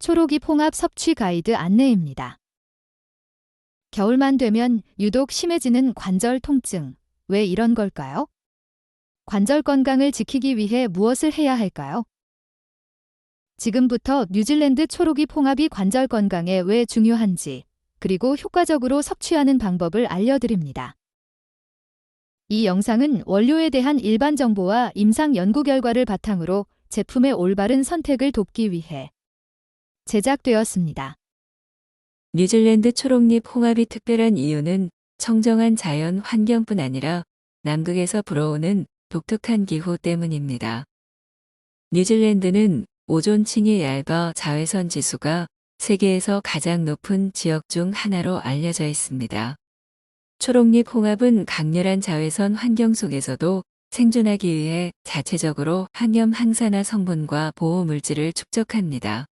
초록이 홍합 섭취 가이드 안내입니다. 겨울만 되면 유독 심해지는 관절 통증. 왜 이런 걸까요? 관절 건강을 지키기 위해 무엇을 해야 할까요? 지금부터 뉴질랜드 초록이 홍합이 관절 건강에 왜 중요한지, 그리고 효과적으로 섭취하는 방법을 알려드립니다. 이 영상은 원료에 대한 일반 정보와 임상 연구 결과를 바탕으로 제품의 올바른 선택을 돕기 위해 제작되었습니다. 뉴질랜드 초록잎 홍합이 특별한 이유는 청정한 자연 환경뿐 아니라 남극에서 불어오는 독특한 기후 때문입니다. 뉴질랜드는 오존층이 얇아 자외선 지수가 세계에서 가장 높은 지역 중 하나로 알려져 있습니다. 초록잎 홍합은 강렬한 자외선 환경 속에서도 생존하기 위해 자체적으로 항염 항산화 성분과 보호 물질을 축적합니다.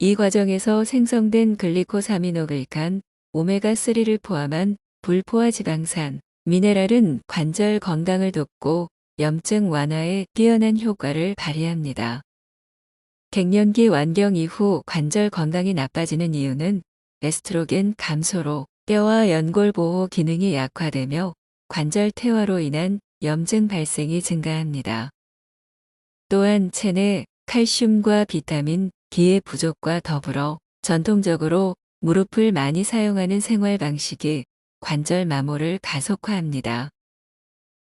이 과정에서 생성된 글리코사미노글칸, 오메가3를 포함한 불포화 지방산, 미네랄은 관절 건강을 돕고 염증 완화에 뛰어난 효과를 발휘합니다. 갱년기 완경 이후 관절 건강이 나빠지는 이유는 에스트로겐 감소로 뼈와 연골 보호 기능이 약화되며 관절 퇴화로 인한 염증 발생이 증가합니다. 또한 체내 칼슘과 비타민, 기의 부족과 더불어 전통적으로 무릎을 많이 사용하는 생활 방식이 관절 마모를 가속화합니다.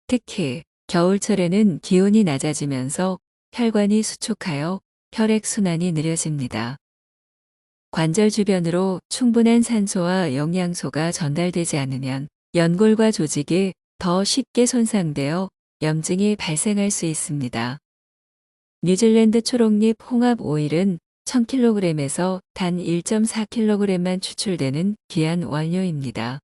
특히 겨울철에는 기온이 낮아지면서 혈관이 수축하여 혈액순환이 느려집니다. 관절 주변으로 충분한 산소와 영양소가 전달되지 않으면 연골과 조직이 더 쉽게 손상되어 염증이 발생할 수 있습니다. 뉴질랜드 초록잎 홍합 오일은 1000kg에서 단 1.4kg만 추출되는 귀한 원료입니다.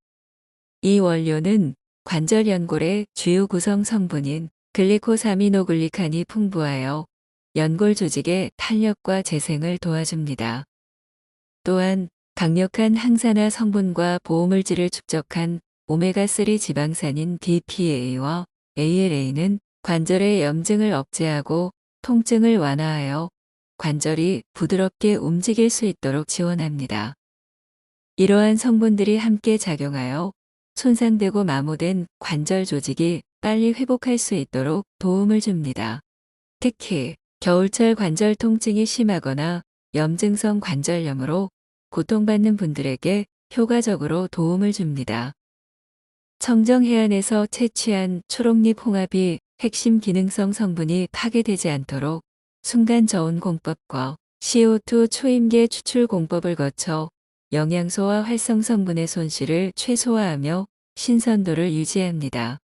이 원료는 관절 연골의 주요 구성 성분인 글리코사미노글리칸이 풍부하여 연골 조직의 탄력과 재생을 도와줍니다. 또한 강력한 항산화 성분과 보호물질을 축적한 오메가3 지방산인 DPA와 ALA는 관절의 염증을 억제하고 통증을 완화하여 관절이 부드럽게 움직일 수 있도록 지원합니다. 이러한 성분들이 함께 작용하여 손상되고 마모된 관절 조직이 빨리 회복할 수 있도록 도움을 줍니다. 특히 겨울철 관절 통증이 심하거나 염증성 관절염으로 고통받는 분들에게 효과적으로 도움을 줍니다. 청정 해안에서 채취한 초록잎 홍합이 핵심 기능성 성분이 파괴되지 않도록 순간 저온 공법과 CO2 초임계 추출 공법을 거쳐 영양소와 활성 성분의 손실을 최소화하며 신선도를 유지합니다.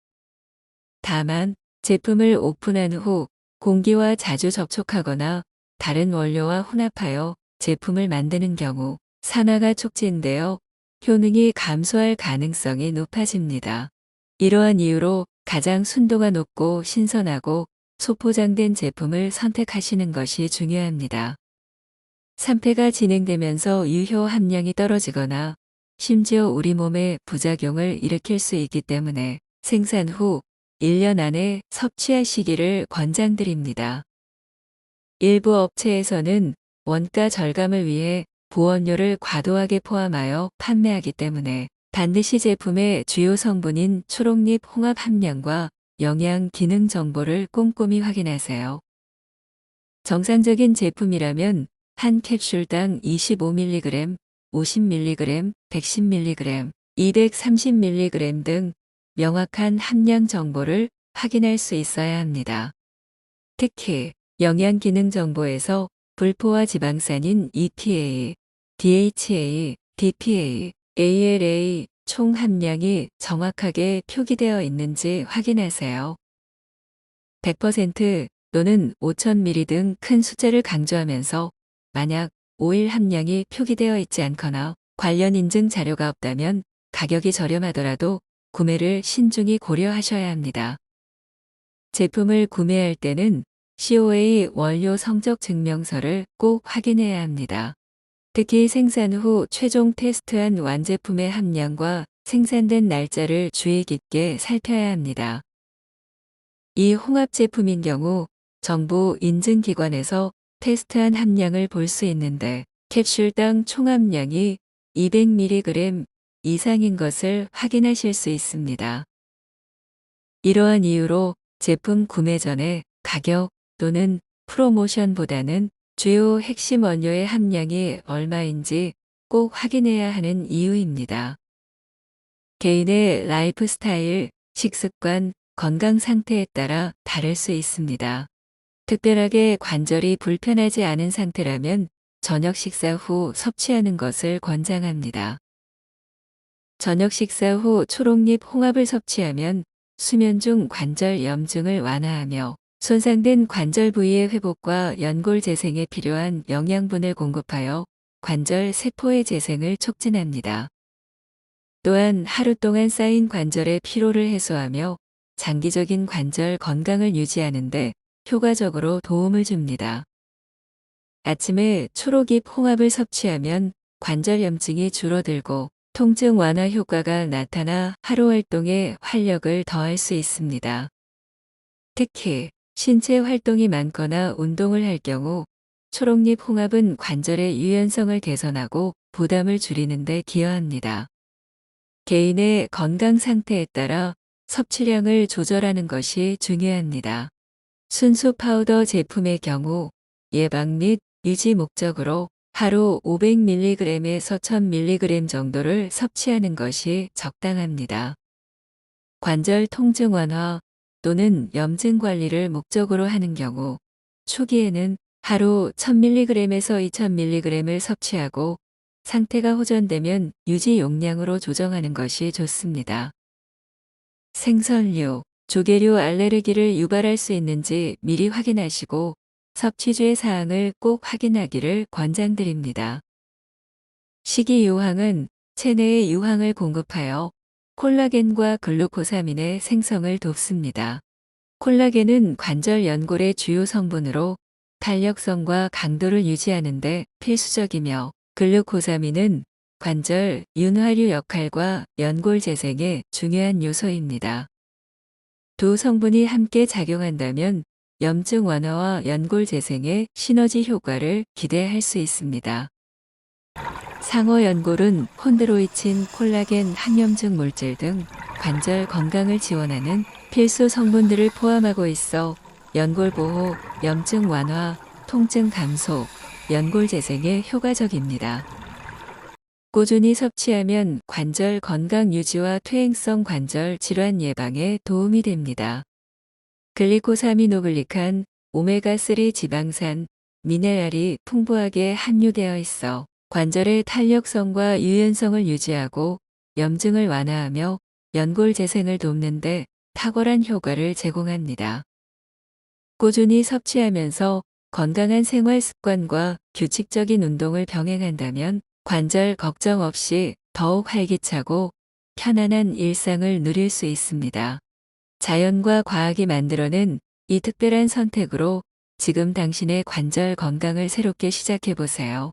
다만 제품을 오픈한 후 공기와 자주 접촉하거나 다른 원료와 혼합하여 제품을 만드는 경우 산화가 촉진되어 효능이 감소할 가능성이 높아집니다. 이러한 이유로 가장 순도가 높고 신선하고 소포장된 제품을 선택하시는 것이 중요합니다. 산패가 진행되면서 유효 함량이 떨어지거나 심지어 우리 몸에 부작용을 일으킬 수 있기 때문에 생산 후 1년 안에 섭취하시기를 권장드립니다. 일부 업체에서는 원가 절감을 위해 보원료를 과도하게 포함하여 판매하기 때문에 반드시 제품의 주요 성분인 초록잎 홍합 함량과 영양 기능 정보를 꼼꼼히 확인하세요. 정상적인 제품이라면 한 캡슐당 25mg, 50mg, 110mg, 230mg 등 명확한 함량 정보를 확인할 수 있어야 합니다. 특히 영양 기능 정보에서 불포화 지방산인 EPA, DHA, DPA, ALA 총 함량이 정확하게 표기되어 있는지 확인하세요. 100% 또는 5000ml 등 큰 숫자를 강조하면서 만약 오일 함량이 표기되어 있지 않거나 관련 인증 자료가 없다면 가격이 저렴하더라도 구매를 신중히 고려하셔야 합니다. 제품을 구매할 때는 COA 원료 성적 증명서를 꼭 확인해야 합니다. 특히 생산 후 최종 테스트한 완제품의 함량과 생산된 날짜를 주의 깊게 살펴야 합니다. 이 홍합 제품인 경우 정부 인증기관에서 테스트한 함량을 볼 수 있는데 캡슐당 총 함량이 200mg 이상인 것을 확인하실 수 있습니다. 이러한 이유로 제품 구매 전에 가격 또는 프로모션보다는 주요 핵심 원료의 함량이 얼마인지 꼭 확인해야 하는 이유입니다. 개인의 라이프 스타일, 식습관, 건강 상태에 따라 다를 수 있습니다. 특별하게 관절이 불편하지 않은 상태라면 저녁 식사 후 섭취하는 것을 권장합니다. 저녁 식사 후 초록잎 홍합을 섭취하면 수면 중 관절 염증을 완화하며 손상된 관절 부위의 회복과 연골 재생에 필요한 영양분을 공급하여 관절 세포의 재생을 촉진합니다. 또한 하루 동안 쌓인 관절의 피로를 해소하며 장기적인 관절 건강을 유지하는데 효과적으로 도움을 줍니다. 아침에 초록잎 홍합을 섭취하면 관절 염증이 줄어들고 통증 완화 효과가 나타나 하루 활동에 활력을 더할 수 있습니다. 특히 신체 활동이 많거나 운동을 할 경우 초록잎 홍합은 관절의 유연성을 개선하고 부담을 줄이는 데 기여합니다. 개인의 건강 상태에 따라 섭취량을 조절하는 것이 중요합니다. 순수 파우더 제품의 경우 예방 및 유지 목적으로 하루 500mg에서 1000mg 정도를 섭취하는 것이 적당합니다. 관절 통증 완화 또는 염증 관리를 목적으로 하는 경우 초기에는 하루 1000mg에서 2000mg을 섭취하고 상태가 호전되면 유지 용량으로 조정하는 것이 좋습니다. 생선류, 조개류 알레르기를 유발할 수 있는지 미리 확인하시고 섭취주의 사항을 꼭 확인하기를 권장드립니다. 식이유황은 체내에 유황을 공급하여 콜라겐과 글루코사민의 생성을 돕습니다. 콜라겐은 관절 연골의 주요 성분으로 탄력성과 강도를 유지하는데 필수적이며 글루코사민은 관절 윤활유 역할과 연골 재생에 중요한 요소입니다. 두 성분이 함께 작용한다면 염증 완화와 연골 재생의 시너지 효과를 기대할 수 있습니다. 상어 연골은 콘드로이친, 콜라겐, 항염증 물질 등 관절 건강을 지원하는 필수 성분들을 포함하고 있어 연골 보호, 염증 완화, 통증 감소, 연골 재생에 효과적입니다. 꾸준히 섭취하면 관절 건강 유지와 퇴행성 관절 질환 예방에 도움이 됩니다. 글리코사미노글리칸, 오메가3 지방산, 미네랄이 풍부하게 함유되어 있어 관절의 탄력성과 유연성을 유지하고 염증을 완화하며 연골 재생을 돕는데 탁월한 효과를 제공합니다. 꾸준히 섭취하면서 건강한 생활 습관과 규칙적인 운동을 병행한다면 관절 걱정 없이 더욱 활기차고 편안한 일상을 누릴 수 있습니다. 자연과 과학이 만들어낸 이 특별한 선택으로 지금 당신의 관절 건강을 새롭게 시작해 보세요.